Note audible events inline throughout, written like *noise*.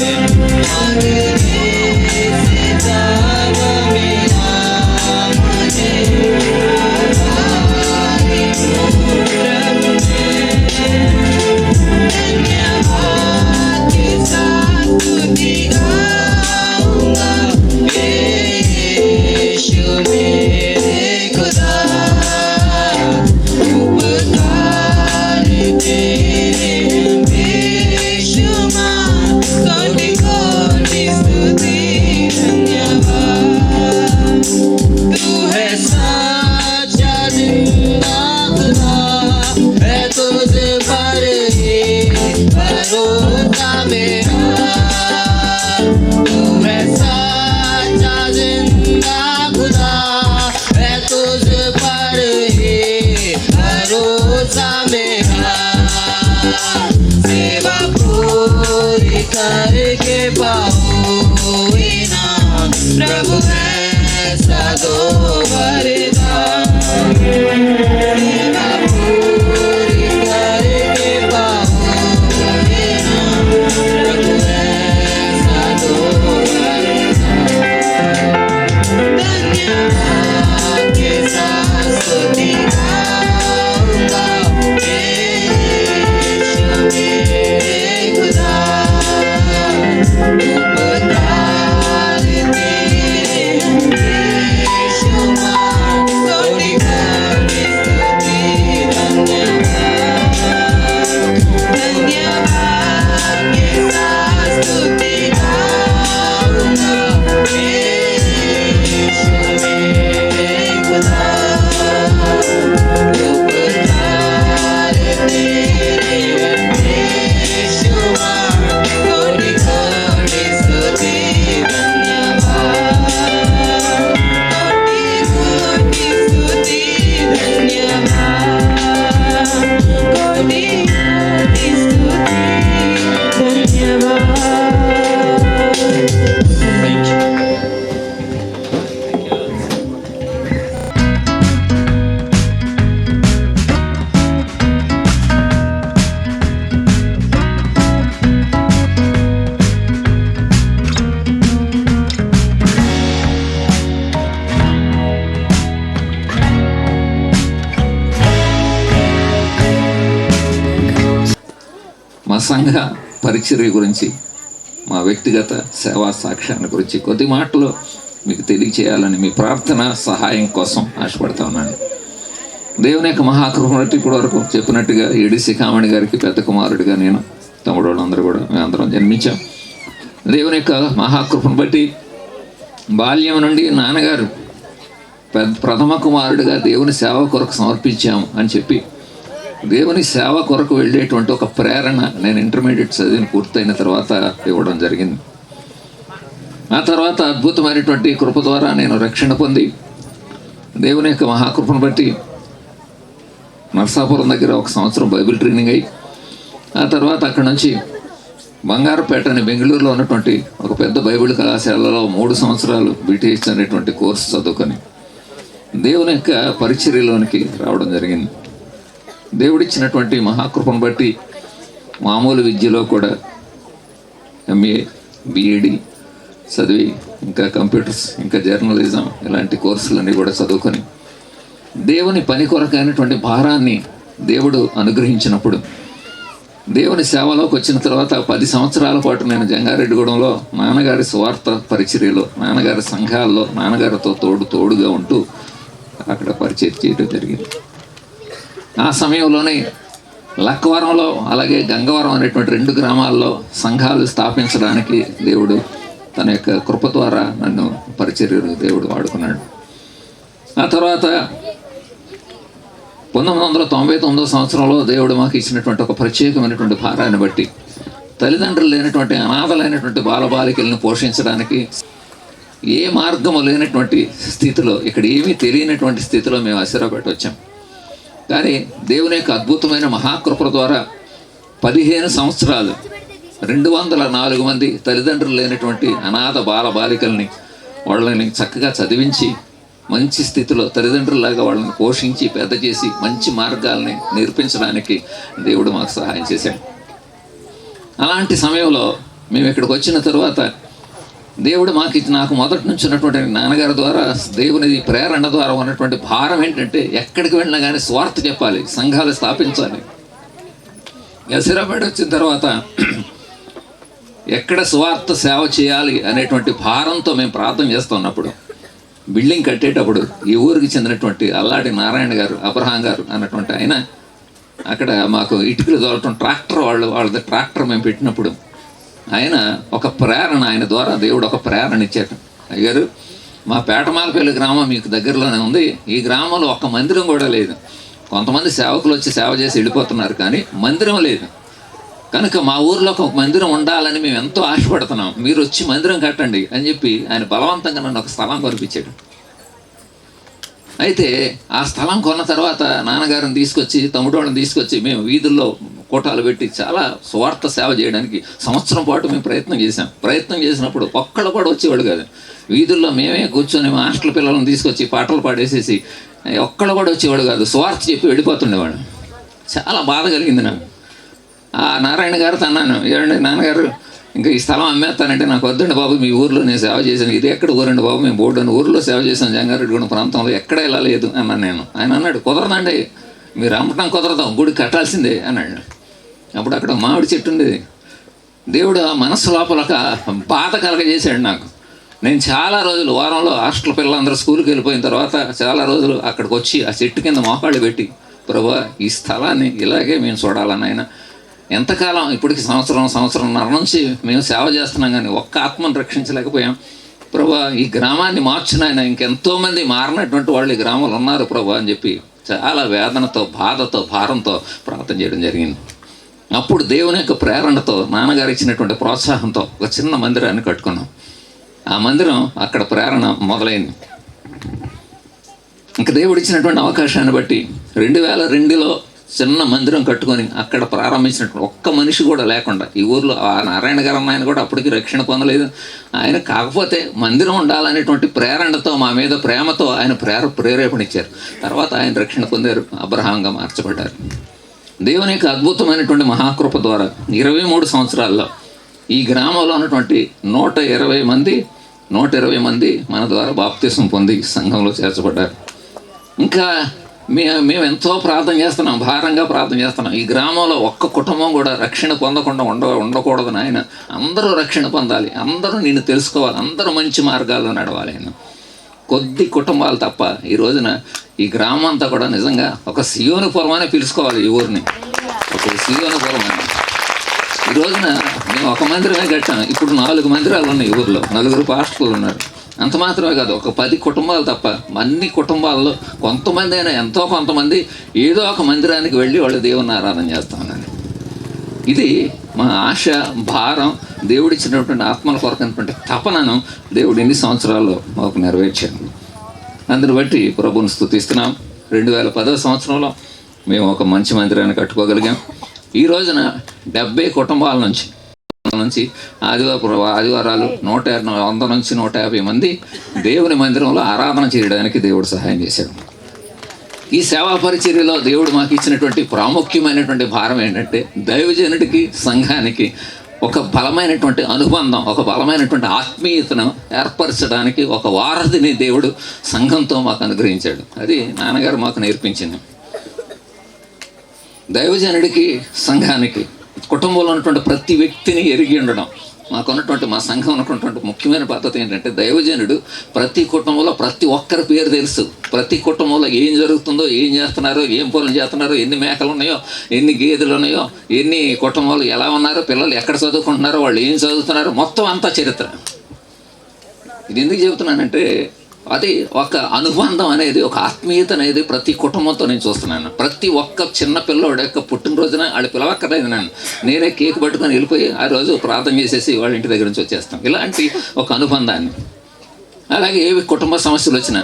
Hallelujah. Estado. మా సంఘ పరిచర్య గురించి మా వ్యక్తిగత సేవా సాక్ష్యాన్ని గురించి కొద్ది మాటలు మీకు తెలియచేయాలని మీ ప్రార్థన సహాయం కోసం ఆశపడతా ఉన్నాను. దేవుని యొక్క మహాకృప బట్టి ఇప్పటి వరకు చెప్పినట్టుగా ఏడిసి కామణి గారికి పెద్ద కుమారుడిగా నేను తమ్ముడు వాళ్ళందరూ కూడా మేమందరం జన్మించాం. దేవుని యొక్క మహాకృపను బట్టి బాల్యం నుండి నాన్నగారు పెద్ద ప్రథమ కుమారుడిగా దేవుని సేవ కొరకు సమర్పించాము అని చెప్పి దేవుని సేవ కొరకు వెళ్ళేటువంటి ఒక ప్రేరణ నేను ఇంటర్మీడియట్ చదివిన పూర్తయిన తర్వాత ఇవ్వడం జరిగింది. ఆ తర్వాత అద్భుతమైనటువంటి కృప ద్వారా నేను రక్షణ పొంది దేవుని యొక్క మహాకృపను బట్టి నర్సాపురం దగ్గర ఒక సంవత్సరం బైబిల్ ట్రైనింగ్ అయ్యి ఆ తర్వాత అక్కడ నుంచి బంగారపేట అని బెంగళూరులో ఉన్నటువంటి ఒక పెద్ద బైబిల్ కళాశాలలో మూడు సంవత్సరాలు బీటీఎస్ అనేటువంటి కోర్సు చదువుకొని దేవుని యొక్క పరిచర్యలోనికి రావడం జరిగింది. దేవుడిచ్చినటువంటి మహాకృపను బట్టి మామూలు విద్యలో కూడా ఎంఏ బిఈడి చదివి ఇంకా కంప్యూటర్స్ ఇంకా జర్నలిజం ఇలాంటి కోర్సులన్నీ కూడా చదువుకొని దేవుని పని కొరకైనటువంటి భారాన్ని దేవుడు అనుగ్రహించినప్పుడు దేవుని సేవలోకి వచ్చిన తర్వాత పది సంవత్సరాల పాటు నేను జంగారెడ్డిగూడెంలో నాన్నగారి స్వార్థ పరిచర్యలో నాన్నగారి సంఘాల్లో నాన్నగారితో తోడు తోడుగా ఉంటూ అక్కడ పరిచయం చేయడం జరిగింది. ఆ సమయంలోనే లక్కవరంలో అలాగే గంగవరం అనేటువంటి రెండు గ్రామాల్లో సంఘాలు స్థాపించడానికి దేవుడు తన యొక్క కృప ద్వారా నన్ను పరిచర్యలు దేవుడు వాడుకున్నాడు. ఆ తర్వాత పంతొమ్మిది వందల తొంభై తొమ్మిదో సంవత్సరంలో దేవుడు మాకు ఇచ్చినటువంటి ఒక ప్రత్యేకమైనటువంటి భారాన్ని బట్టి తల్లిదండ్రులు లేనటువంటి అనాథలైనటువంటి బాలబాలికలను పోషించడానికి ఏ మార్గము లేనటువంటి స్థితిలో ఇక్కడ ఏమీ తెలియనటువంటి స్థితిలో మేము అసిరపెట్టి వచ్చాం కానీ దేవుని యొక్క అద్భుతమైన మహాకృప ద్వారా పదిహేను సంవత్సరాలు రెండు వందల నాలుగు మంది తల్లిదండ్రులు లేనటువంటి అనాథ బాల బాలికల్ని వాళ్ళని చక్కగా చదివించి మంచి స్థితిలో తల్లిదండ్రులాగా వాళ్ళని పోషించి పెద్ద చేసి మంచి మార్గాల్ని నేర్పించడానికి దేవుడు మాకు సహాయం చేశాడు. అలాంటి సమయంలో మేము ఇక్కడికి వచ్చిన తర్వాత దేవుడు మాకు ఇచ్చి నాకు మొదటి నుంచి ఉన్నటువంటి నాన్నగారి ద్వారా దేవుని ప్రేరణ ద్వారా ఉన్నటువంటి భారం ఏంటంటే ఎక్కడికి వెళ్ళినా కానీ స్వార్థ చెప్పాలి సంఘాలు స్థాపించాలి. ఎసిరాబాద్ వచ్చిన తర్వాత *clears throat* ఎక్కడ స్వార్థ సేవ చేయాలి అనేటువంటి భారంతో మేము ప్రార్థన చేస్తున్నప్పుడు బిల్డింగ్ కట్టేటప్పుడు ఈ ఊరికి చెందినటువంటి అల్లాడి నారాయణ గారు అబ్రహాం గారు అన్నటువంటి ఆయన అక్కడ మాకు ఇటుకలు దొరకటం ట్రాక్టర్ వాళ్ళు వాళ్ళది ట్రాక్టర్ మేము పెట్టినప్పుడు ఆయన ఒక ప్రేరణ ఆయన ద్వారా దేవుడు ఒక ప్రేరణ ఇచ్చాడు. అయ్యారు మా పేటమాలపల్లి గ్రామం మీకు దగ్గరలోనే ఉంది. ఈ గ్రామంలో ఒక్క మందిరం కూడా లేదు. కొంతమంది సేవకులు వచ్చి సేవ చేసి వెళ్ళిపోతున్నారు కానీ మందిరం లేదు. కనుక మా ఊర్లో ఒక మందిరం ఉండాలని మేము ఎంతో ఆశపడుతున్నాం. మీరు వచ్చి మందిరం కట్టండి అని చెప్పి ఆయన బలవంతంగా నన్ను ఒక స్థలం కొనిపించాడు. అయితే ఆ స్థలం కొన్న తర్వాత నాన్నగారిని తీసుకొచ్చి తమ్ముడోళ్ళని తీసుకొచ్చి మేము వీధుల్లో కోటాలు పెట్టి చాలా స్వార్థ సేవ చేయడానికి సంవత్సరం పాటు మేము ప్రయత్నం చేశాం. ప్రయత్నం చేసినప్పుడు ఒక్కడ కూడా వచ్చేవాడు కాదు. వీధుల్లో మేమే కూర్చొని మా హాస్టల్ పిల్లలను తీసుకొచ్చి పాటలు పాడేసేసి ఒక్కళ్ళు కూడా వచ్చేవాడు కాదు. స్వార్థ చెప్పి వెళ్ళిపోతుండేవాడు. చాలా బాధ కలిగింది నాకు. ఆ నారాయణ గారితో అన్నాను ఏమండి నాన్నగారు ఇంకా ఈ స్థలం అమ్మేస్తానంటే నాకు వద్దండి బాబు మీ ఊర్లో నేను సేవ చేశాను. ఇది ఎక్కడ ఊరండి బాబు? మేము బోర్డు ఊర్లో సేవ చేశాను జంగారెడ్డిగూడ ప్రాంతంలో. ఎక్కడ వెళ్ళలేదు అన్నాను నేను. ఆయన అన్నాడు కుదరదండి. మీరు అమ్మటం కుదరదాం. గుడి కట్టాల్సిందే అన్నాడు. అప్పుడు అక్కడ ఒక మామిడి చెట్టు ఉండేది దేవుడు ఆ మనస్సు లోపల ఒక బాధ కలగజేశాడు నాకు. నేను చాలా రోజులు వారంలో హాస్టల్ పిల్లలందరూ స్కూల్కి వెళ్ళిపోయిన తర్వాత చాలా రోజులు అక్కడికి వచ్చి ఆ చెట్టు కింద మోకాళ్ళు పెట్టి ప్రభా ఈ స్థలాన్ని ఇలాగే మేము చూడాలని ఆయన ఎంతకాలం ఇప్పటికి సంవత్సరం సంవత్సరంన్నర నుంచి మేము సేవ చేస్తున్నాం కానీ ఒక్క ఆత్మను రక్షించలేకపోయాం. ప్రభా ఈ గ్రామాన్ని మార్చిన ఆయన ఇంకెంతోమంది మారినటువంటి వాళ్ళు ఈ గ్రామంలో ఉన్నారు ప్రభా అని చెప్పి చాలా వేదనతో బాధతో భారంతో ప్రార్థన చేయడం జరిగింది. అప్పుడు దేవుని యొక్క ప్రేరణతో నాన్నగారు ఇచ్చినటువంటి ప్రోత్సాహంతో ఒక చిన్న మందిరాన్ని కట్టుకున్నాం. ఆ మందిరం అక్కడ ప్రేరణ మొదలైంది. ఇంకా దేవుడు ఇచ్చినటువంటి అవకాశాన్ని బట్టి రెండు వేల రెండులో చిన్న మందిరం కట్టుకొని అక్కడ ప్రారంభించినటువంటి ఒక్క మనిషి కూడా లేకుండా ఈ ఊర్లో ఆ నారాయణ గారు అన్న ఆయన కూడా అప్పటికి రక్షణ పొందలేదు. ఆయన కాకపోతే మందిరం ఉండాలనేటువంటి ప్రేరణతో మా మీద ప్రేమతో ఆయన ప్రేర ప్రేరేపణ ఇచ్చారు. తర్వాత ఆయన రక్షణ పొందారు అబ్రహాంగా మార్చబడ్డారు. దేవుని యొక్క అద్భుతమైనటువంటి మహాకృప ద్వారా ఇరవై మూడు సంవత్సరాల్లో ఈ గ్రామంలో ఉన్నటువంటి నూట ఇరవై మంది నూట ఇరవై మంది మన ద్వారా బాప్తీసం పొంది సంఘంలో చేర్చబడ్డారు. ఇంకా మే మేము ఎంతో ప్రార్థన చేస్తున్నాం భారంగా ప్రార్థన చేస్తున్నాం. ఈ గ్రామంలో ఒక్క కుటుంబం కూడా రక్షణ పొందకుండా ఉండ ఉండకూడదు ఆయన. అందరూ రక్షణ పొందాలి అందరూ నేను తెలుసుకోవాలి అందరూ మంచి మార్గాల్లో నడవాలి ఆయన. కొద్ది కుటుంబాలు తప్ప ఈ రోజున ఈ గ్రామం అంతా కూడా నిజంగా ఒక సియోని పొలం అని పిలుచుకోవాలి ఈ ఊరిని. ఒక సియోని పొలం అని ఈ రోజున మేము ఒక మందిరమే కట్టాం. ఇప్పుడు నాలుగు మందిరాలు ఉన్నాయి ఈ ఊర్లో. నలుగురు పాస్టర్లు ఉన్నారు. అంత మాత్రమే కాదు ఒక పది కుటుంబాలు తప్ప అన్ని కుటుంబాల్లో కొంతమంది అయినా ఎంతో కొంతమంది ఏదో ఒక మందిరానికి వెళ్ళి వాళ్ళు దేవుని ఆరాధన చేస్తామని ఇది మా ఆశ భారం దేవుడిచ్చినటువంటి ఆత్మల కొరకైనటువంటి తపనను దేవుడు ఎన్ని సంవత్సరాల్లో మాకు నెరవేర్చాడు. అందుని బట్టి ప్రభుని స్థుతిస్తున్నాం రెండు వేల పదవ సంవత్సరంలో మేము ఒక మంచి మందిరాన్ని కట్టుకోగలిగాం. ఈ రోజున డెబ్బై కుటుంబాల నుంచి నుంచి ఆదివారం ఆదివారాలు నూట యాభై వంద నుంచి నూట యాభై మంది దేవుని మందిరంలో ఆరాధన చేయడానికి దేవుడు సహాయం చేశాడు. ఈ సేవా పరిచర్యలో దేవుడు మాకు ఇచ్చినటువంటి ప్రాముఖ్యమైనటువంటి భారం ఏంటంటే దైవజనుడికి సంఘానికి ఒక బలమైనటువంటి అనుబంధం ఒక బలమైనటువంటి ఆత్మీయతను ఏర్పరచడానికి ఒక వారధిని దేవుడు సంఘంతో మాకు అనుగ్రహించాడు. అది నాన్నగారు మాకు నేర్పించింది. దైవజనుడికి సంఘానికి కుటుంబంలో ఉన్నటువంటి ప్రతి వ్యక్తిని ఎరిగి ఉండడం. మాకున్నటువంటి మా సంఘం ఉన్నటువంటి ముఖ్యమైన పద్ధతి ఏంటంటే దైవజనుడు ప్రతి కుటుంబంలో ప్రతి ఒక్కరి పేరు తెలుసు. ప్రతి కుటుంబంలో ఏం జరుగుతుందో ఏం చేస్తున్నారో ఏం పనులు చేస్తున్నారో ఎన్ని మేకలు ఉన్నాయో ఎన్ని గేదెలు ఉన్నాయో ఎన్ని కుటుంబాలు ఎలా ఉన్నారో పిల్లలు ఎక్కడ చదువుకుంటున్నారో వాళ్ళు ఏం చదువుతున్నారో మొత్తం అంతా చరిత్ర. ఇది ఎందుకు చెబుతున్నానంటే అది ఒక అనుబంధం అనేది ఒక ఆత్మీయత అనేది ప్రతి కుటుంబంతో నేను చూస్తున్నాను. ప్రతి ఒక్క చిన్న పిల్లోడు యొక్క పుట్టినరోజున వాళ్ళు పిలవక్కర్లేదు నేను నేనే కేక్ పట్టుకొని వెళ్ళిపోయి ఆ రోజు ప్రార్థన చేసేసి వాళ్ళ ఇంటి దగ్గర నుంచి వచ్చేస్తాం ఇలాంటి ఒక అనుబంధాన్ని. అలాగే ఏవి కుటుంబ సమస్యలు వచ్చినా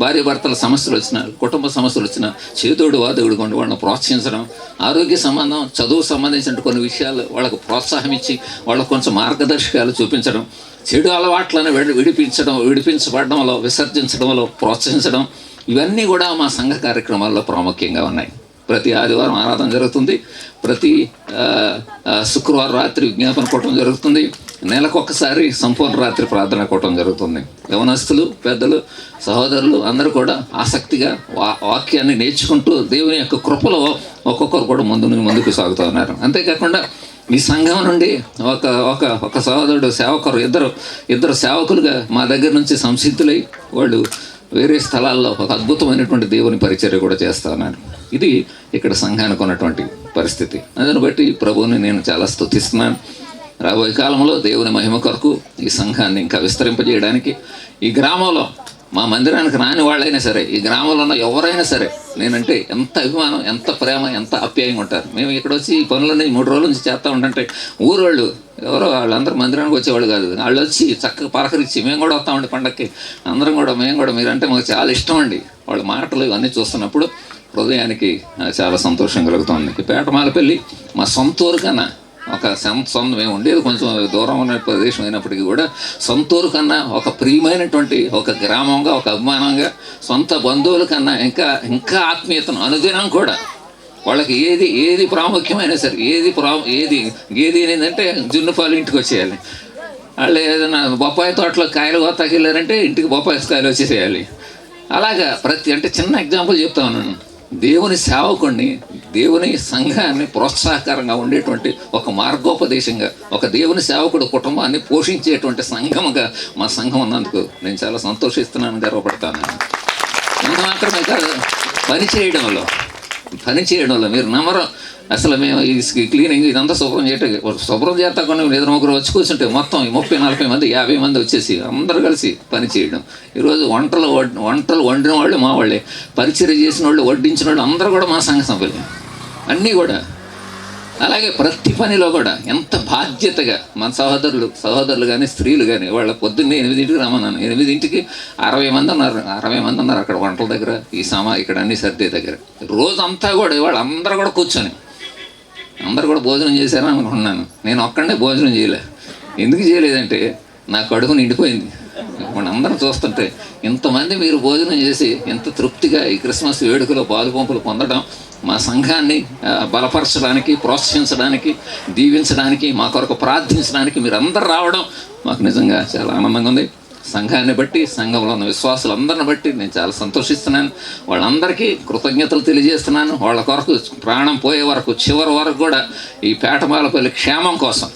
భార్య భర్తల సమస్యలు వచ్చినా కుటుంబ సమస్యలు వచ్చినా చేదోడు వాదోడు కొండి వాళ్ళని ప్రోత్సహించడం ఆరోగ్య సంబంధం చదువు సంబంధించిన కొన్ని విషయాలు వాళ్ళకు ప్రోత్సాహం ఇచ్చి వాళ్ళకు కొంచెం మార్గదర్శకాలు చూపించడం చెడు అలవాట్లను విడి విడిపించడం విడిపించబడడంలో విసర్జించడంలో ప్రోత్సహించడం ఇవన్నీ కూడా మా సంఘ కార్యక్రమాల్లో ప్రాముఖ్యంగా ఉన్నాయి. ప్రతి ఆదివారం ఆరాధన జరుగుతుంది. ప్రతి శుక్రవారం రాత్రి విజ్ఞాపన కొట్టడం జరుగుతుంది. నెలకొకసారి సంపూర్ణ రాత్రి ప్రార్థన కొట్టడం జరుగుతుంది. యవనస్తులు పెద్దలు సహోదరులు అందరూ కూడా ఆసక్తిగా వా వాక్యాన్ని నేర్చుకుంటూ దేవుని యొక్క కృపలో ఒక్కొక్కరు కూడా ముందు ముందుకు సాగుతూ ఉన్నారు. అంతేకాకుండా ఈ సంఘం నుండి ఒక ఒక ఒక సహోదరుడు సేవకులు ఇద్దరు ఇద్దరు సేవకులుగా మా దగ్గర నుంచి సంసిద్ధులై వాళ్ళు వేరే స్థలాల్లో ఒక అద్భుతమైనటువంటి దేవుని పరిచర్య కూడా చేస్తాను ఇది ఇక్కడ సంఘానికి ఉన్నటువంటి పరిస్థితి. అందుని బట్టి ప్రభువుని నేను చాలా స్థుతిస్తున్నాను రాబోయే కాలంలో దేవుని మహిమ కొరకు ఈ సంఘాన్ని ఇంకా విస్తరింపజేయడానికి ఈ గ్రామంలో మా మందిరానికి రాని వాళ్ళైనా సరే ఈ గ్రామంలో ఉన్న ఎవరైనా సరే నేనంటే ఎంత అభిమానం ఎంత ప్రేమ ఎంత ఆప్యాయంగా ఉంటారు. మేము ఇక్కడ వచ్చి ఈ పనులన్నీ మూడు రోజుల నుంచి చేస్తూ ఉంటుంటే ఊరోళ్ళు ఎవరో వాళ్ళందరూ మందిరానికి వచ్చేవాళ్ళు కాదు. వాళ్ళు వచ్చి చక్కగా పలకరించి మేము కూడా వస్తామండి పండక్కి. అందరం కూడా మేము కూడా మీరంటే మాకు చాలా ఇష్టం అండి. వాళ్ళ మాటలు ఇవన్నీ చూస్తున్నప్పుడు హృదయానికి చాలా సంతోషం కలుగుతుంది. ఈ పేటమాలపల్లి మా సొంత ఊరు కన్నా ఒక సొంత మేము ఉండేది కొంచెం దూరం ఉన్న ప్రదేశం అయినప్పటికీ కూడా సొంతూరు కన్నా ఒక ప్రియమైనటువంటి ఒక గ్రామంగా ఒక అభిమానంగా సొంత బంధువుల కన్నా ఇంకా ఇంకా ఆత్మీయతను అనుదినం కూడా వాళ్ళకి ఏది ఏది ప్రాముఖ్యమైనా సరే ఏది ప్రా ఏది ఏది ఏంటంటే జున్నుపాలు ఇంటికి వచ్చేయాలి. వాళ్ళు ఏదైనా బొప్పాయి తోటలో కాయలు కోతాకి వెళ్ళారంటే ఇంటికి బొప్పాయి కాయలు వచ్చేసేయాలి. అలాగా ప్రతి అంటే చిన్న ఎగ్జాంపుల్ చెప్తా ఉన్నాను. దేవుని సేవకుడిని దేవుని సంఘాన్ని ప్రోత్సాహకరంగా ఉండేటువంటి ఒక మార్గోపదేశంగా ఒక దేవుని సేవకుడు కుటుంబాన్ని పోషించేటువంటి సంఘముగా మా సంఘం ఉన్నందుకు నేను చాలా సంతోషిస్తున్నాను గర్వపడతాను. అంత మాత్రమే కాదు పని చేయడంలో పని చేయడంలో మీరు నమ్మరు. అసలు మేము ఈ క్లీనింగ్ ఇదంతా శుభ్రం చేయటం శుభ్రం చేస్తా కొన్ని ఇద్దరు ముగ్గురు వచ్చి కూర్చుంటే మొత్తం ఈ ముప్పై నలభై మంది యాభై మంది వచ్చేసి అందరూ కలిసి పని చేయడం. ఈరోజు వంటలు వడ్- వంటలు వండిన వాళ్ళు మా వాళ్ళే. పరిచయం చేసిన వాళ్ళు వడ్డించిన వాళ్ళు అందరూ కూడా మా సంఘ సభ్యులే. అన్నీ కూడా. అలాగే ప్రతి పనిలో కూడా ఎంత బాధ్యతగా మన సహోదరులు సహోదరులు కానీ స్త్రీలు కానీ వాళ్ళ పొద్దున్నే ఎనిమిదింటికి రమ్మన్నాను. ఎనిమిదింటికి అరవై మంది ఉన్నారు. అరవై మంది ఉన్నారు అక్కడ వంటల దగ్గర ఈ సమా ఇక్కడ అన్ని సర్దే దగ్గర. రోజంతా కూడా వాళ్ళందరూ కూడా కూర్చొని అందరు కూడా భోజనం చేశారని అనుకుంటున్నాను. నేను ఒక్కడే భోజనం చేయలే. ఎందుకు చేయలేదంటే నా కడుపు నిండిపోయింది. మన అందరం చూస్తుంటే ఇంతమంది మీరు భోజనం చేసి ఎంత తృప్తిగా ఈ క్రిస్మస్ వేడుకలో పాలుపంపులు పొందడం మా సంఘాన్ని బలపరచడానికి ప్రోత్సహించడానికి దీవించడానికి మా కొరకు ప్రార్థించడానికి మీరు అందరు రావడం మాకు నిజంగా చాలా ఆనందంగా ఉంది. సంఘాన్ని బట్టి సంఘంలో ఉన్న విశ్వాసులందరిని బట్టి నేను చాలా సంతోషిస్తున్నాను. వాళ్ళందరికీ కృతజ్ఞతలు తెలియజేస్తున్నాను. వాళ్ళ కొరకు ప్రాణం పోయే వరకు చివరి వరకు కూడా ఈ పేటమాలపల్లి క్షేమం కోసం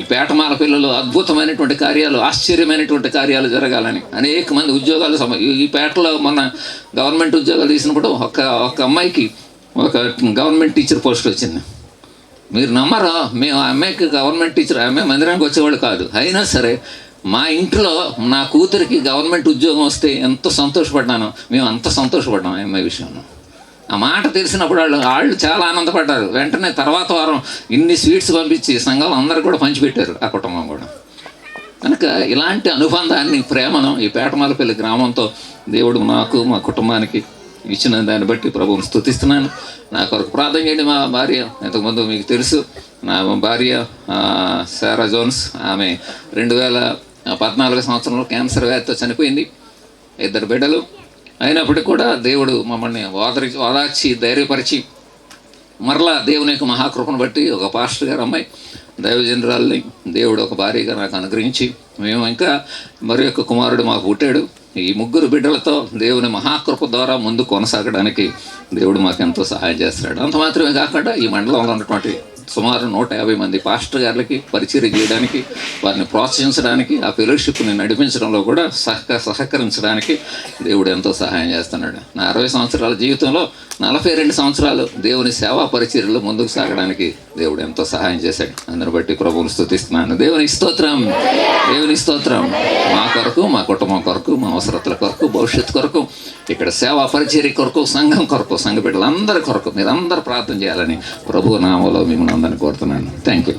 ఈ పేటమాల పిల్లలు అద్భుతమైనటువంటి కార్యాలు ఆశ్చర్యమైనటువంటి కార్యాలు జరగాలని అనేక మంది ఉద్యోగాలు సమ ఈ- పేటలో మొన్న గవర్నమెంట్ ఉద్యోగాలు తీసినప్పుడు ఒక ఒక అమ్మాయికి ఒక గవర్నమెంట్ టీచర్ పోస్ట్ వచ్చింది. మీరు నమ్మరా? మేము ఆ అమ్మాయికి గవర్నమెంట్ టీచర్ ఆ అమ్మాయి మందిరానికి వచ్చేవాళ్ళు కాదు. అయినా సరే మా ఇంట్లో నా కూతురికి గవర్నమెంట్ ఉద్యోగం వస్తే ఎంత సంతోషపడ్డాను. మేము అంత సంతోషపడ్డాం ఆ అమ్మాయి విషయంలో. ఆ మాట తెలిసినప్పుడు వాళ్ళు వాళ్ళు చాలా ఆనందపడ్డారు. వెంటనే తర్వాత వారం ఇన్ని స్వీట్స్ పంపించి సంఘం అందరు కూడా పంచిపెట్టారు ఆ కుటుంబం కూడా. కనుక ఇలాంటి అనుబంధాన్ని ప్రేమను ఈ పేటమాలపల్లి గ్రామంతో దేవుడు నాకు మా కుటుంబానికి ఇచ్చిన దాన్ని బట్టి ప్రభువుని స్తుతిస్తున్నాను. నా కొరకు ప్రార్థన చేయండి మా భార్య. ఇంతకుముందు మీకు తెలుసు నా భార్య సారా జోన్స్. ఆమె రెండు వేల పద్నాలుగు సంవత్సరంలో క్యాన్సర్ వ్యాధితో చనిపోయింది. ఇద్దరు బిడ్డలు. అయినప్పటికీ కూడా దేవుడు మమ్మల్ని ఓదరి ఓదార్చి ధైర్యపరిచి మరలా దేవుని యొక్క మహాకృపను బట్టి ఒక పాస్టర్ గారు అమ్మాయి దైవజనరాల్ని దేవుడు ఒక భారీగా నాకు అనుగ్రహించి మేము ఇంకా మరి యొక్క కుమారుడు మాకు పుట్టాడు. ఈ ముగ్గురు బిడ్డలతో దేవుని మహాకృప ద్వారా ముందు కొనసాగడానికి దేవుడు మాకు ఎంతో సహాయం చేస్తున్నాడు. అంత మాత్రమే కాకుండా ఈ మండలంలో ఉన్నటువంటి సుమారు నూట యాభై మంది పాస్టర్ గారికి పరిచయం చేయడానికి వారిని ప్రోత్సహించడానికి ఆ ఫెలోషిప్ని నడిపించడంలో కూడా సహక సహకరించడానికి దేవుడు ఎంతో సహాయం చేస్తున్నాడు. నా అరవై సంవత్సరాల జీవితంలో నలభై రెండు సంవత్సరాలు దేవుని సేవా పరిచర్యలు ముందుకు సాగడానికి దేవుడు ఎంతో సహాయం చేశాడు. అందరి బట్టి ప్రభువుని స్థుతిస్తున్నాను దేవుని స్తోత్రం. దేవుని స్తోత్రం. మా కొరకు మా కుటుంబం కొరకు మా అవసరతల కొరకు భవిష్యత్తు కొరకు ఇక్కడ సేవా పరిచర్య కొరకు సంఘం కొరకు సంఘ బిడ్డలందరి కొరకు మీరందరూ ప్రార్థన చేయాలని ప్రభు నామంలో మిమ్మల్ని అందరిని కోరుతున్నాను. Thank you